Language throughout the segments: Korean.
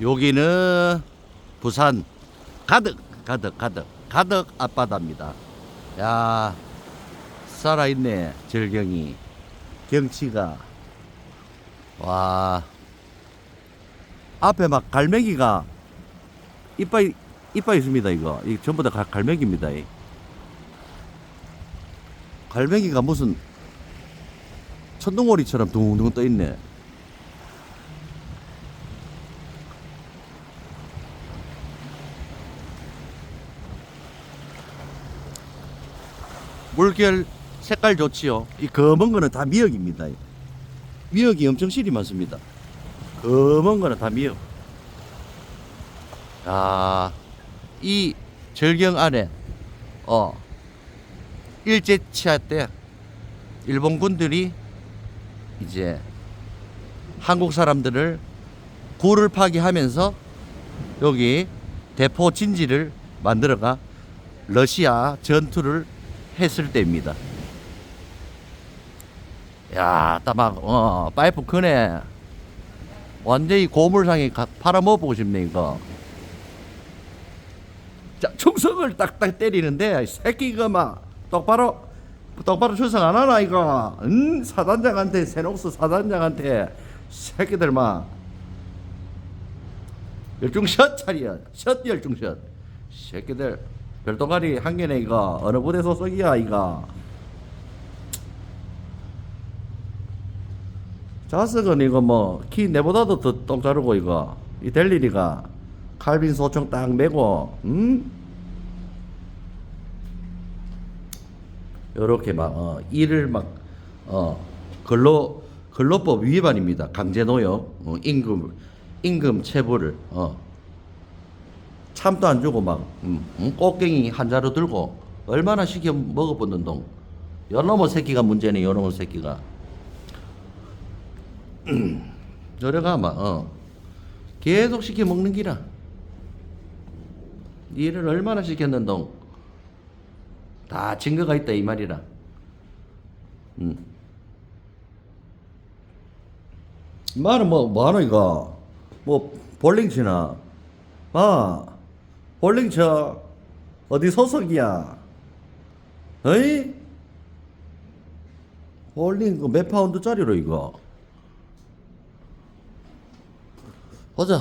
여기는 부산 가득 가득 가득 가득 앞바다입니다. 야 살아있네 절경이 경치가 와 앞에 막 갈매기가 이빨 이빨 있습니다 이거 이 전부 다 갈- 갈매기입니다. 이. 갈매기가 무슨 천둥오리처럼 둥둥 떠 있네. 물결 색깔 좋지요. 이 검은 거는 다 미역입니다. 미역이 엄청 실이 많습니다. 검은 거는 다 미역. 아, 이 절경 안에 어 일제 치하 때 일본 군들이 이제 한국 사람들을 구를 파기하면서 여기 대포 진지를 만들어가 러시아 전투를 했을 때입니다. 야, 따막 어 파이프 크네. 완전히 고물상에 가, 팔아먹어보고 싶네 이거. 자, 충성을 딱딱 때리는데 이 새끼가 막 똑바로 똑바로 출석 안 하나 이거. 응? 사단장한테 세녹스 사단장한테 새끼들 막 열중샷 차리야. 샷 열중샷. 새끼들 별똥아리 한 개네 이거 어느 부대 소속이야 이거. 자석은 이거 뭐 키 내보다도 더 똥자르고 이거. 이될 일이가 칼빈 소총 딱 메고 음 요렇게 막 어, 일을 막어 근로 근로법 위반입니다. 강제 노역 어, 임금 임금 체불을 어 참도 안 주고 막 음, 음, 꽃갱이 한 자루 들고 얼마나 시켜 먹어보는 동 요놈의 새끼가 문제네 요놈의 새끼가 저래가 막 어. 계속 시켜 먹는 기라. 일을 얼마나 시켰는 동. 다 증거가 있다 이 말이라. 음. 말은 뭐 뭐하노 이거. 뭐 볼링 치나. 아 볼링 쳐. 어디 소속이야? 어이? 볼링 그몇 파운드짜리로 이거? 보자.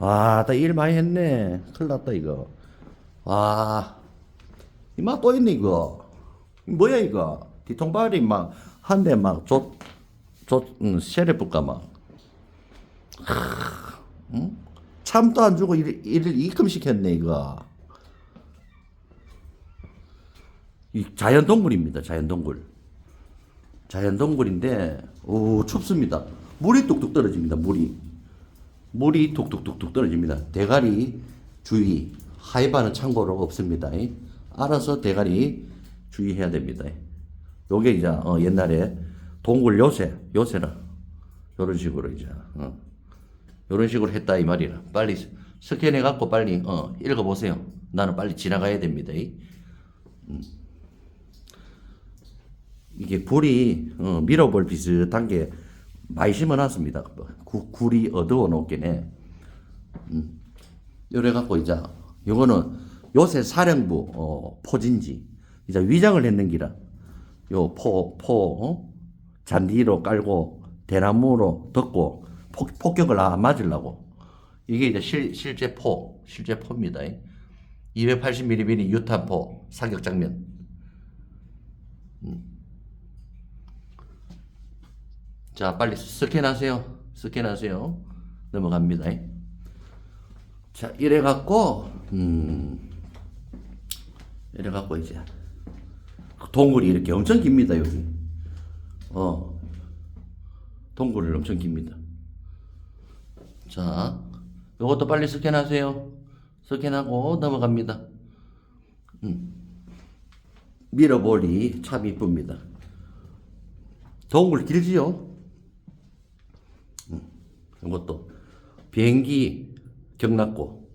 아, 나일 많이 했네. 큰일 났다, 이거. 아, 이마 또 있네, 이거. 뭐야, 이거? 뒤통발이 막, 한 대 막, 조, 조, 응, 셰레프가 막. 하, 응? 참도 안 주고 일, 일을 입금 시켰네, 이거. 이 자연 동굴입니다, 자연 동굴. 자연 동굴인데, 오, 춥습니다. 물이 뚝뚝 떨어집니다, 물이. 물이 뚝뚝뚝뚝 떨어집니다. 대가리 주의. 하이바는 참고로 없습니다. 알아서 대가리 주의해야 됩니다. 요게 이제 어, 옛날에 동굴 요새, 요새는 요런 식으로 이제 어, 요런 식으로 했다 이 말이라. 빨리 스캔해 갖고 빨리 어, 읽어 보세요. 나는 빨리 지나가야 됩니다. 음. 이게 불이 어, 밀어볼 비슷한 게 많이 심어놨습니다. 구, 굴이 어두워 놓겠네. 음. 요래 갖고 이제 요거는 요새 사령부 어, 포진지 이제 위장을 했는 기라. 요 포포 어? 잔디로 깔고 대나무로 덮고 폭, 폭격을 안 맞으려고 이게 이제 실, 실제 포 실제 포입니다. 280mm 유탄포 사격 장면. 자, 빨리 스캔하세요. 스캔하세요. 넘어갑니다. 자, 이래 갖고, 음, 이래 갖고 이제, 동굴이 이렇게 엄청 깁니다, 여기. 어, 동굴이 엄청 깁니다. 자, 요것도 빨리 스캔하세요. 스캔하고 넘어갑니다. 음. 밀어볼이 참 이쁩니다. 동굴 길지요? 이것도 비행기 경납고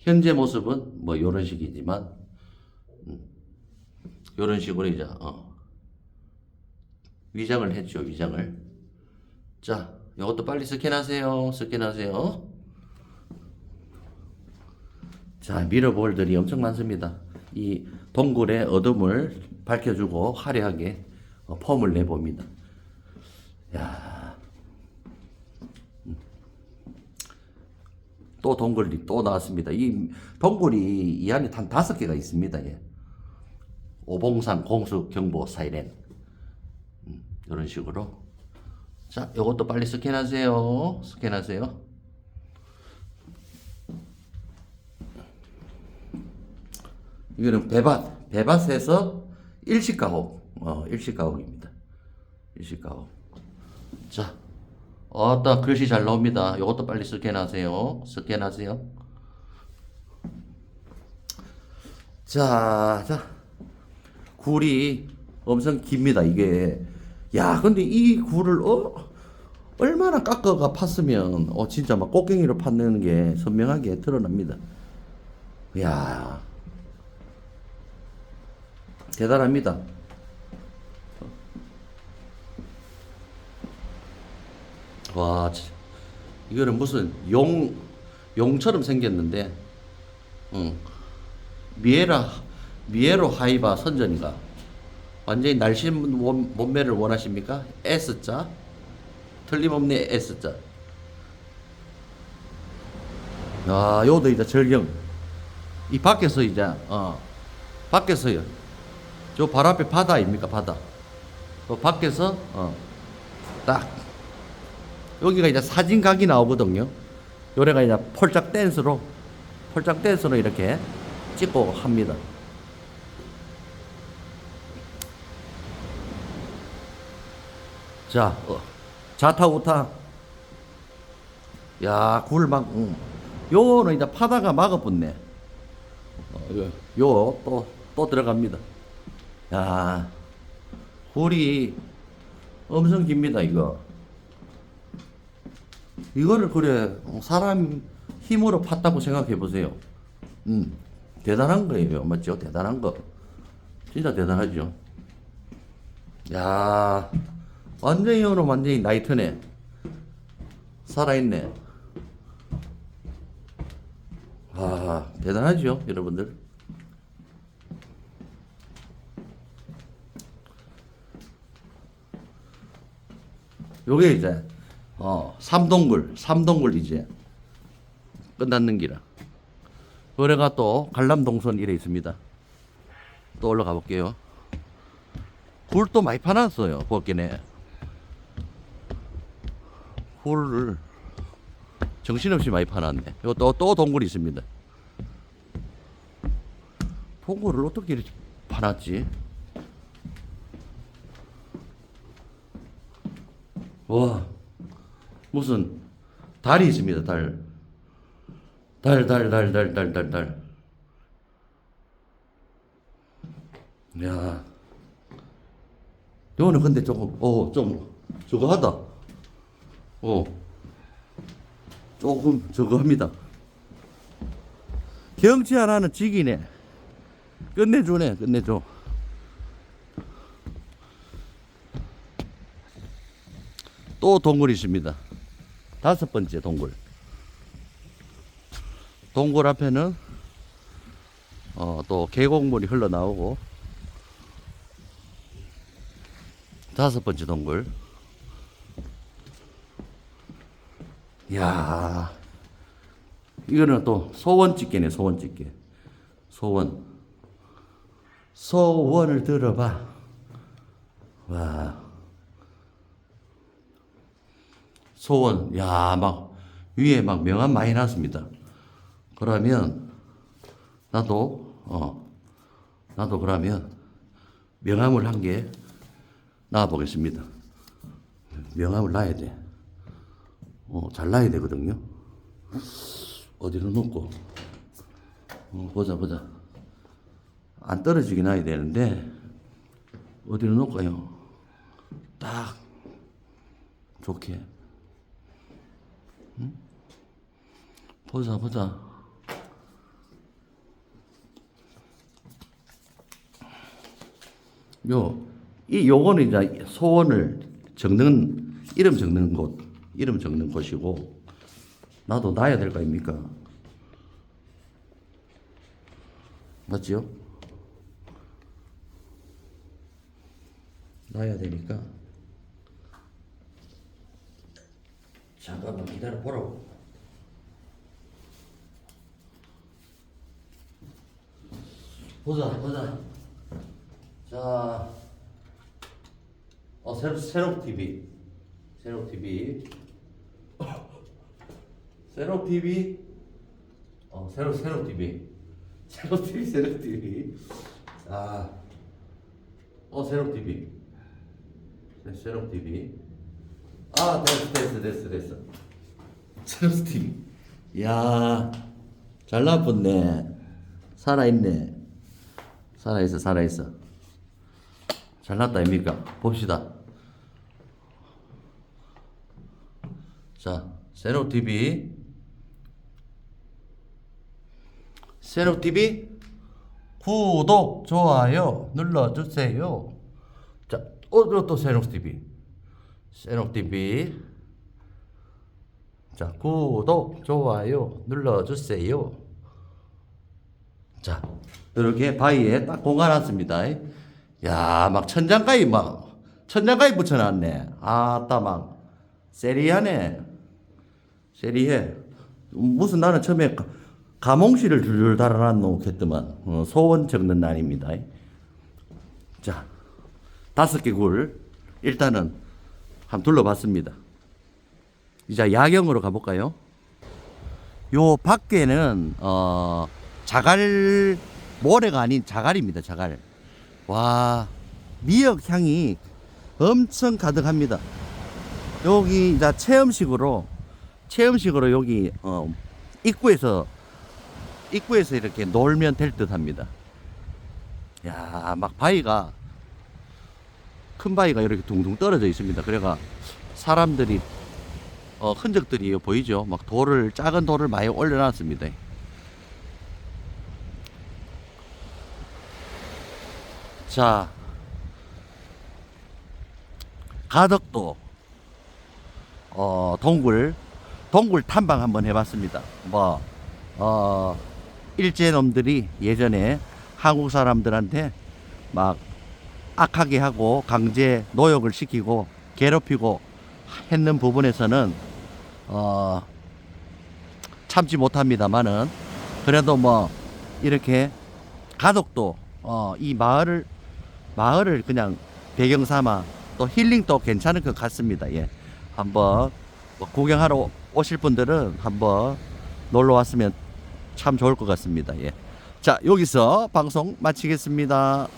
현재 모습은 뭐 이런 식이지만 이런 식으로 이제 어, 위장을 했죠 위장을 자 이것도 빨리 스캔하세요. 스캔하세요. 자, 미러볼들이 엄청 많습니다. 이 동굴의 어둠을 밝혀주고 화려하게 어, 폼을 내봅니다. 야, 음. 또 동굴이 또 나왔습니다. 이 동굴이 이 안에 한 다섯 개가 있습니다. 예. 오봉산 공수 경보 사이렌 음, 이런 식으로 자, 이것도 빨리 스캔하세요. 스캔하세요. 이거는 배밭, 배밭에서 일식 가옥, 어, 일식 가옥입니다. 일식 가옥. 자, 어따 글씨 잘 나옵니다. 이것도 빨리 스캔하세요. 스캔하세요. 자, 자, 굴이 엄청 깁니다. 이게 야, 근데 이 굴을 어 얼마나 깎아가 팠으면 어 진짜 막 꽃갱이로 팠는 게 선명하게 드러납니다. 야, 대단합니다. 와, 진- 이거는 무슨 용 용처럼 생겼는데, 응. 미에라 미에로 하이바 선전인가? 완전히 날씬 몸- 몸매를 원하십니까? S자 틀림없네 S자. 아, 요도 이제 절경. 이 밖에서 이제 어 밖에서요. 저발 앞에 바다 아닙니까 바다. 그 밖에서 어딱 여기가 이제 사진 각이 나오거든요. 요래가 이제 폴짝 댄스로 폴짝 댄스로 이렇게 찍고 합니다. 자, 어, 자타 우타. 야, 굴 막, 응. 요거는 이제 파다가 막아붙네. 어, 요, 요, 또, 또 들어갑니다. 야, 굴이 엄청 깁니다, 이거. 이거를 그래, 사람 힘으로 팠다고 생각해 보세요. 음, 대단한 거예요. 맞죠? 대단한 거. 진짜 대단하죠. 야, 완전히 오늘 완전히 나이트네. 살아있네. 와, 대단하죠, 여러분들. 요게 이제, 어, 삼동굴, 삼동굴 이제 끝났는 기라. 그래가 또 관람동선 이래 있습니다. 또 올라가 볼게요. 굴도 많이 파놨어요, 벗기네. 굴을 정신없이 많이 파놨네. 요 또, 또 동굴이 있습니다. 동굴을 어떻게 이렇게 파놨지? 와, 무슨 달이 있습니다, 달. 달, 달, 달, 달, 달, 달, 달. 야, 요거는 근데 조금, 어, 좀, 저거 하다. 어, 조금 저거 합니다. 경치 하나는 지기네. 끝내주네, 끝내줘. 또 동굴이 있습니다. 다섯 번째 동굴. 동굴 앞에는 어, 또 계곡물이 흘러나오고 다섯 번째 동굴. 야 이거는 또 소원 찍기네 소원. 소원을 들어봐. 와. 소원. 야, 막 위에 막 명함 많이 놨습니다. 그러면 나도 어 나도 그러면 명함을 한 개 놔 보겠습니다. 명함을 놔야 돼. 어, 잘 놔야 되거든요. 어디로 놓고 어, 보자 보자. 안 떨어지게 놔야 되는데 어디로 놓을까요? 딱 좋게. 응? 보자 보자. 요, 이 요거는 이제 소원을 적는, 이름 적는 곳, 이름 적는 곳이고 나도 놔야 될 거 아닙니까? 맞지요? 놔야 되니까 잠깐만 기다려 보라고. 보자, 보자. 자, 어, 새로, 새로 TV. 새로 TV. 새로 TV. 어, 새로, 새로 TV. 새로 TV, 새로 TV. 자, 어, 새로 TV. 네, 새로 TV. 아, 됐어, 됐어, 됐어, 됐어. 새로 TV. 이야, 잘 나왔네. 살아있네. 살아있어, 살아있어. 잘났다, 아닙니까? 봅시다. 자, 세로 TV. 세로 TV. 구독, 좋아요 눌러주세요. 자, 어, 또 세로 TV. 세로 TV. 자, 구독, 좋아요 눌러주세요. 자, 이렇게 바위에 딱 공간놨습니다. 야, 막 천장가위 막 천장가위 붙여놨네. 아따 막 세리하네. 세리해. 무슨 나는 처음에 가- 가몽실을 줄줄 달아놨노 했더만 어, 소원 적는 날입니다. 자, 다섯 개 굴 일단은 한번 둘러봤습니다. 이제 야경으로 가볼까요? 요 밖에는 어 자갈 모래가 아닌 자갈입니다. 자갈. 와 미역 향이 엄청 가득합니다. 여기 이제 체험식으로 체험식으로 여기 어 입구에서 입구에서 이렇게 놀면 될 듯 합니다. 야, 막 바위가 큰 바위가 이렇게 둥둥 떨어져 있습니다. 그래가 사람들이 어, 흔적들이 보이죠? 막 돌을 작은 돌을 많이 올려놨습니다. 자, 가덕도 어, 동굴 동굴 탐방 한번 해봤습니다. 뭐 어, 일제 놈들이 예전에 한국 사람들한테 막 악하게 하고 강제 노역을 시키고 괴롭히고 했는 부분에서는 어, 참지 못합니다만은 그래도 뭐 이렇게 가덕도 어, 이 마을을 마을을 그냥 배경 삼아 또 힐링도 괜찮을 것 같습니다. 예. 한번 뭐 구경하러 오실 분들은 한번 놀러 왔으면 참 좋을 것 같습니다. 예. 자, 여기서 방송 마치겠습니다.